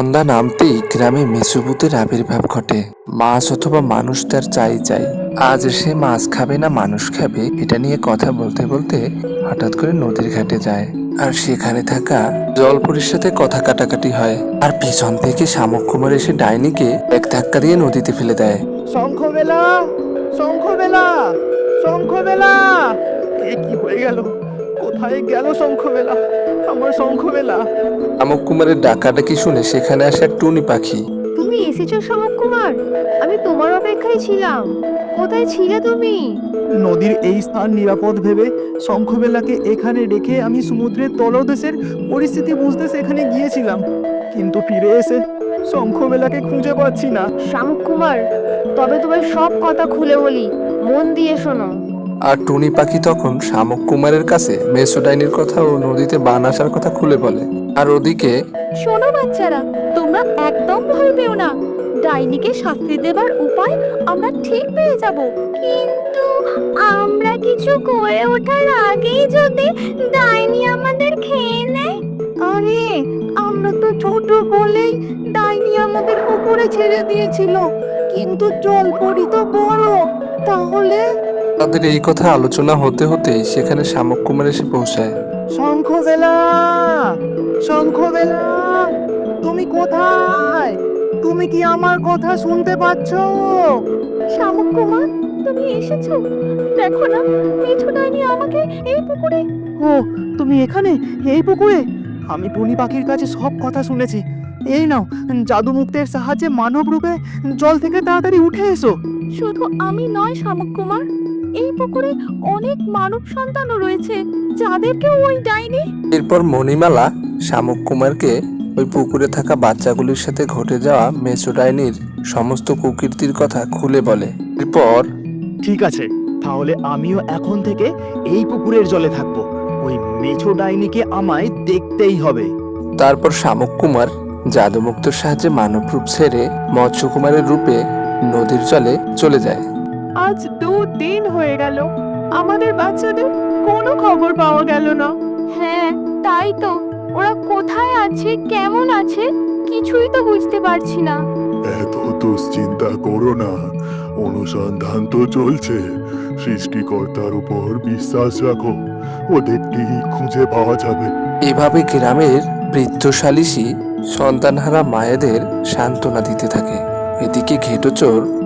সন্ধ্যা নামতেই গ্রামে মেসুবুতের আবির্ভাব ঘটে। মাছ অথবা মানুষ তার চাই চাই। আজ সে মাছ খাবে না মানুষ খাবে, এটা নিয়ে কথা বলতে বলতে হঠাৎ করে নদীর ঘাটে যায়। আর সেখানে থাকা জলপরির সাথে কথা কাটাকাটি হয়। আর পিছন থেকে শামুক কুমার এসে ডাইনিকে এক ধাক্কা দিয়ে নদীতে ফেলে দেয়। শঙ্খবেলা! শঙ্খবেলা! শঙ্খবেলা! কি হয়ে গেল? কোথায় গেল শঙ্খবেলা? আমার শঙ্খবেলা। শামুক কুমারের ডাকাডাকি শুনে সেখানে আসে এক টুনি পাখি? তুমি এসেছ সমক কুমার? আমি তোমার অপেক্ষায় ছিলাম। কোথায় ছিলে তুমি? নদীর এই স্থান নিরাপদ ভেবে শঙ্খবেলাকে এখানে রেখে আমি সমুদ্রের তলদেশের পরিস্থিতি বুঝতে সেখানে গিয়েছিলাম। কিন্তু ফিরে এসে শঙ্খবেলাকে খুঁজে পাচ্ছি না। শামুক কুমার তবে তোমায় সব কথা খুলে বলি। মন দিয়ে শোনো। আর টুনি পাখি তখন শামুক কুমারের কাছে মেসোডাইনির কথা ও নদীতে বান আসার কথা খুলে বলে। আর ওদিকে শোনো বাচ্চারা তোমরা একদম ভয় পেও না। ডাইনিকে শাস্তি দেবার উপায় আমরা ঠিক পেয়ে যাব। কিন্তু আমরা কিছু করে ওঠার আগেই যদি ডাইনি আমাদের খেয়ে নেয়। আরে আমরা তো ছোট বলেই ডাইনি আমাদের পুকুরে ছেড়ে দিয়েছিল। কিন্তু জলপরি তো বড় তাহলে? তাদের এই কথা আলোচনা হতে হতেই সেখানে শামুক কুমার এসে পৌঁছায়। শঙ্খবেলা শঙ্খবেলা তুমি কোথায়? তুমি কি আমার কথা শুনতে পাচ্ছ? শামুক কুমার তুমি এসেছ? দেখো না মিঠু ডাইনি আমাকে এই পুকুরে। ও তুমি এখানে এই পুকুরে? আমি টুনি পাখির কাছে সব কথা শুনেছি। এই নাও জাদু মুক্তের সাহায্যে মানব রূপে জল থেকে তাড়াতাড়ি উঠে এসো। শুধু আমি নয় শামুক কুমার এই পুকুরে অনেক মানব সন্তানও রয়েছে যাদেরকে ওই ডাইনি। এরপর মণিমালা শামুক কুমারকে ওই পুকুরে থাকা বাচ্চাগুলির সাথে ঘটে যাওয়া মেসোডাইনির সমস্ত কুকীর্তির কথা খুলে বলে। এরপর ঠিক আছে তাহলে আমিও এখন থেকে এই পুকুরের জলে থাকব। ওই মেছো ডাইনিকে আমায় দেখতেই হবে। তারপর শামুক কুমার জাদুমুক্তর সাহায্যে মানব রূপ ছেড়ে মৎস্য কুমারের রূপে নদীর জলে চলে যায়। আজ দু দিন হয়ে গেল। আমাদের বাচ্চাদের কোনো খবর পাওয়া গেল না। হ্যাঁ তাই তো। ওরা কোথায় আছে কেমন আছে কিছুই তো বুঝতে পারছি না। এত দুশ্চিন্তা করো না। অনুসন্ধান তো চলছে। সৃষ্টিকর্তার উপর বিশ্বাস রাখো। ওদের ঠিক খুঁজে পাওয়া যাবে। এভাবে গ্রামের বৃদ্ধশালিসী সন্তানহারা মায়েদের সান্ত্বনা দিতে থাকে। এদিকে ঘেটচোর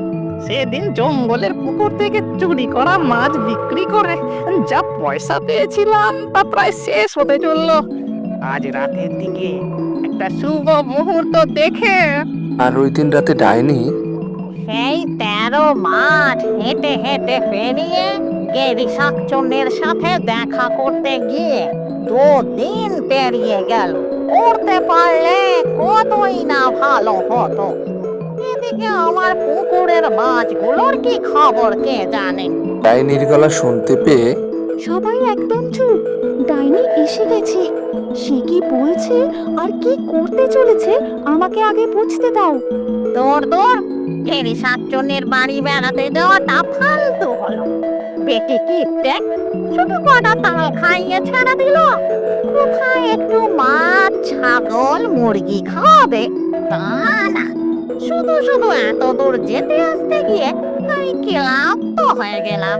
সেদিন জঙ্গলের পুকুর থেকে চুরি করা মাছ বিক্রি করে যা পয়সা পেয়েছিলাম তা প্রায় শেষ হতে চলল। আজ রাতের দিকে একটা শুভ মুহূর্ত দেখে আর ওই দিন রাতে ডাইনি? সেই তেরো মাঠ হেঁটে হেঁটে পেরিয়ে গেরি শাকচুন্নির সাথে দেখা করতে গিয়ে দুদিন পেরিয়ে গেল। করতে পারলে কতই না ভালো হতো। এদিকে আমার পুকুরের মাছগুলোর কি খবর কে জানে? ডাইনির গলা শুনতে পেয়ে সবাই একদম চুপ। ডাইনি এসে গেছে। সে কি বলছে আর কি করতে চলেছে আমাকে আগে বুঝতে দাও। দৌড় দৌড় গেরি শাকচুন্নির বাড়ি বেড়াতে যাওয়াটা ফালতু হলো। বেটি কি দেখ শুধু কটা তাল খাইয়ে ছেড়ে দিল। কোথায় একটু মাছ ছাগল মুরগি খাওয়াবে তা না। শুধু শুধু এত দূর যেতে আসতে গিয়ে আমি ক্লান্ত হয়ে গেলাম?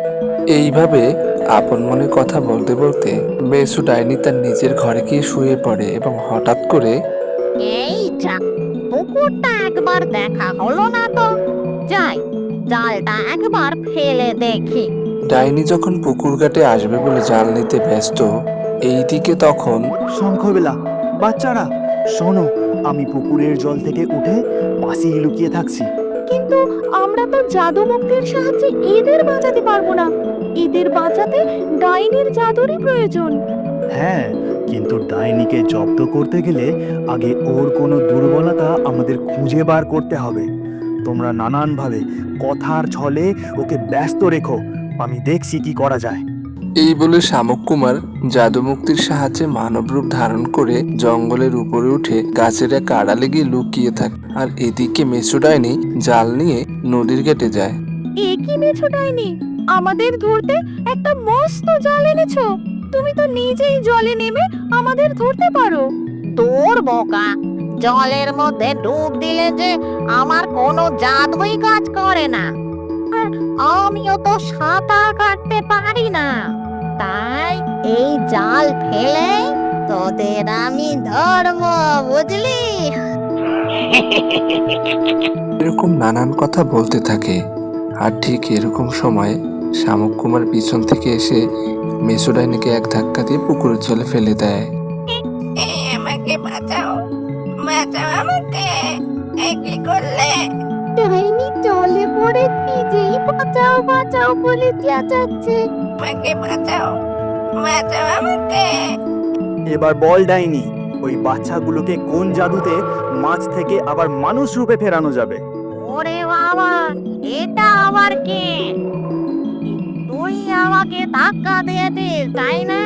এইভাবে আপন মনে কথা বলতে বলতে মেসু ডাইনি তার নিজের ঘরে গিয়ে শুয়ে পড়ে এবং হঠাৎ করে এই যা পুকুরটা একবার দেখা হলো না তো। যাই জালটা একবার ফেলে দেখি। ডাইনি যখন পুকুর ঘাটে আসবে বলে জাল নিতে ব্যস্ত এইদিকে তখন শঙ্খবেলা বাচ্চারা শোনো আমি পুকুরের জল থেকে উঠে পাশেই লুকিয়ে থাকছি। কিন্তু আমরা তো জাদু মুক্তির সাহায্যে এদের বাঁচাতে পারব না। এদের বাঁচাতে ডাইনির জাদুরই প্রয়োজন। হ্যাঁ কিন্তু ডাইনিকে জব্দ করতে গেলে আগে ওর কোনো দুর্বলতা আমাদের খুঁজে বার করতে হবে। তোমরা নানানভাবে কথার ছলে ওকে ব্যস্ত রেখো। আমি দেখছি কি করা যায়। এই বলে শামুক কুমার জাদুমুক্তির সাহায্যে মানব রূপ ধারণ করে জঙ্গলের উপরে উঠে গাছের এক আড়ালে গিয়ে লুকিয়ে থাকে। আর এদিকে মেসু ডাইনি জাল নিয়ে নদীর ঘাটে যায়। এ কি মেছো ডাইনি? আমাদের ধরতে একটা মস্ত জাল এনেছো। তুমি তো নিজেই জলে নেমে আমাদের ধরতে পারো। দূর বোকা জলের মধ্যে ডুব দিলে যে আমার কোনো জাদুই কাজ করে না। আর আমিও তো সাঁতার কাটতে পারি না। এই জাল ফেলে তোদের আমি ধরবো বুঝলি? এরকম নানান কথা বলতে থাকে আর ঠিক এরকম সময় শামুক কুমার পিছন থেকে এসে মেসোডাইনিকে এক ধাক্কা দিয়ে পুকুরের জলে ফেলে দেয়। আমাকে বাঁচাও বাঁচাও আমাকে। একই করলে? ডাইনি জলে পড়ে নিজেই বাঁচাও বাঁচাও বলে চেঁচাচ্ছে। আমাকে বাঁচাও। বাঁচাও আমাকে এবার বল ডাইনি ওই বাচ্চাগুলোকে কোন জাদুতে মাছ থেকে আবার মানুষ রূপে ফেরানো যাবে? ওরে বাবা এটা আবার কে? তুই আমাকে ধাক্কা দিয়েছিস তাই না?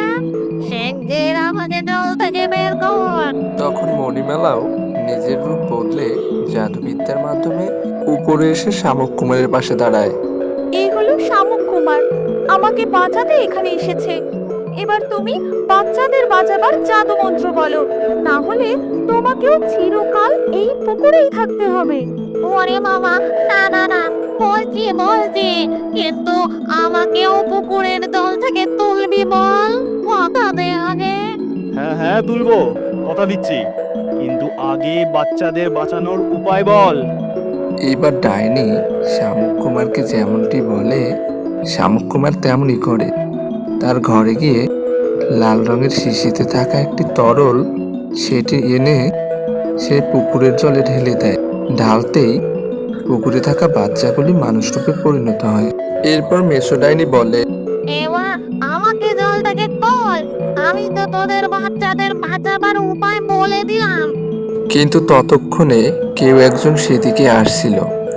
শেখদের আমাকে জল থেকে বের কর। তখন মণিমেলাও নিজের রূপ বদলে জাদুবিদ্যার মাধ্যমে উপরে এসে শামুক কুমারের পাশে দাঁড়ায়। এই হলো শামুক কুমার আমাকে বাঁচাতে এখানে এসেছে। এবার তুমি বাচ্চাদের বাঁচাবার জাদু মন্ত্র বলো। না হলে তোমাকেও চিরকাল এই পুকুরেই থাকতে হবে। ওরে বাবা না না না বলছি বলছি। কিন্তু আমাকেও পুকুরের দল থেকে তুলবি বল কথা দে আগে। হ্যাঁ হ্যাঁ তুলবো কথা দিচ্ছি। কিন্তু আগে বাচ্চাদের বাঁচানোর উপায় বল। এবার ডাইনি শামুক কুমারকে যেমনটি বলে শামুক কুমার তেমনই করে। তার ঘরে গিয়ে লাল রঙের শিশিতে থাকা একটি তরল সেটি এনে সে পুকুরের জলে ঢেলে দেয়। ঢালতেই পুকুরে থাকা বাচ্চাগুলি মানুষরূপে পরিণত হয়। এরপর মেসোডাইনি বলে আমাকে জল থেকে তোল। আমি তো তোদের বাচ্চাদের বাঁচাবার উপায় বলে দিলাম। কিন্তু ততক্ষণে কেউ একজন সেদিকে আসছিল।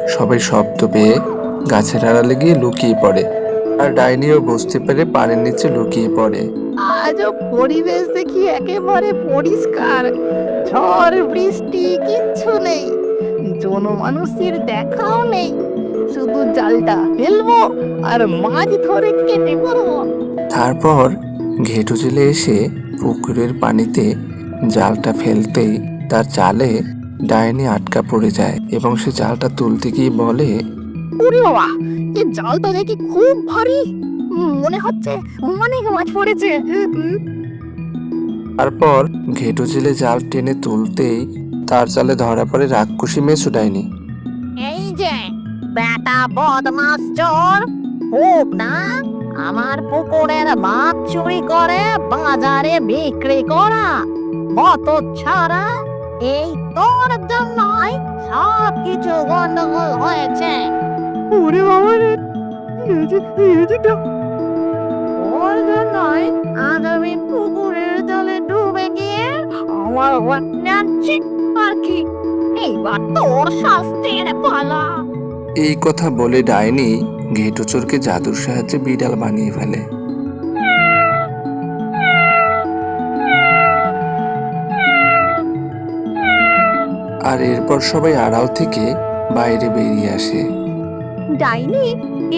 সবাই শব্দ পেয়ে গাছের আড়ালে গিয়ে লুকিয়ে পড়ে। আর ডাইনিও বুঝতে পেরে পানির নিচে লুকিয়ে পড়ে। আজও পরিবেশ দেখি একেবারে পরিষ্কার। ঝড় বৃষ্টি কিচ্ছু নেই। জনমানুষের দেখাও নেই। শুধু জালটা ফেলব আর মাছ ধরে কেটে করব তারপর ঘেটু জেলে এসে পুকুরের পানিতে জালটা ফেলতেই তার জালে ডাইনি আটকা পড়ে যায় এবং সে জালটা তুলতে গিয়ে বলে ওরে বাবা এই জালটা দেখি খুব ভারী। মনে হচ্ছে অনেক মাছ পড়েছে। তারপর ঘেটু জেলে জাল টেনে তুলতেই তার জালে ধরা পড়ে রাক্ষসী মেসু ডাইনি। এই যে বেটা বদমাস চোর খুব না? আমার পুকুরের মাছ চুরি করে বাজারে বিক্রি করা। কত ছাড়া? এই তোর জন্যই সব কিছু গন্ডগোল হয়েছে। ওরে বাবা রে। এই যে এই যে ওর জন্যই আজ আমি পুকুরের জলে ডুবে গিয়ে আমার যাচ্ছি আর কি এইবার তোর শাস্তির পালা। এই কথা বলে ডাইনি ঘেটু চোরকে জাদুর সাহায্যে বিড়াল বানিয়ে ফেলে। আর এরপর সবাই আড়াল থেকে বাইরে বেরিয়ে আসে। ডাইনি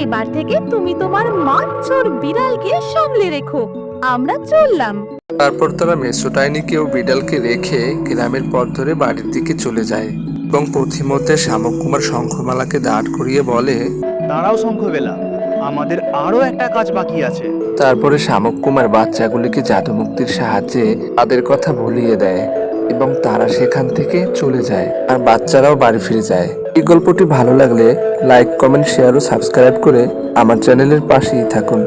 এবার থেকে তুমি তোমার মাছর বিড়ালকে সামলে রেখো। আমরা চললাম। তারপর তারা মেসোটাইনিকে ও বিড়ালকে রেখে গ্রামের পথ ধরে বাড়ির দিকে চলে যায় এবং পথিমধ্যে শামুক কুমার শঙ্খমালাকে দাঁড় করিয়ে বলে তারাও শঙ্খবেলা আমাদের আরও একটা কাজ বাকি আছে। তারপরে শামুক কুমার বাচ্চাগুলিকে জাদুমুক্তির সাহায্যে তাদের কথা ভুলিয়ে দেয় এবং তারা সেখান থেকে চলে যায় আর বাচ্চারাও বাড়ি ফিরে যায়। এই গল্পটি ভালো লাগলে লাইক কমেন্ট শেয়ার ও সাবস্ক্রাইব করে আমার চ্যানেলের পাশেই থাকুন।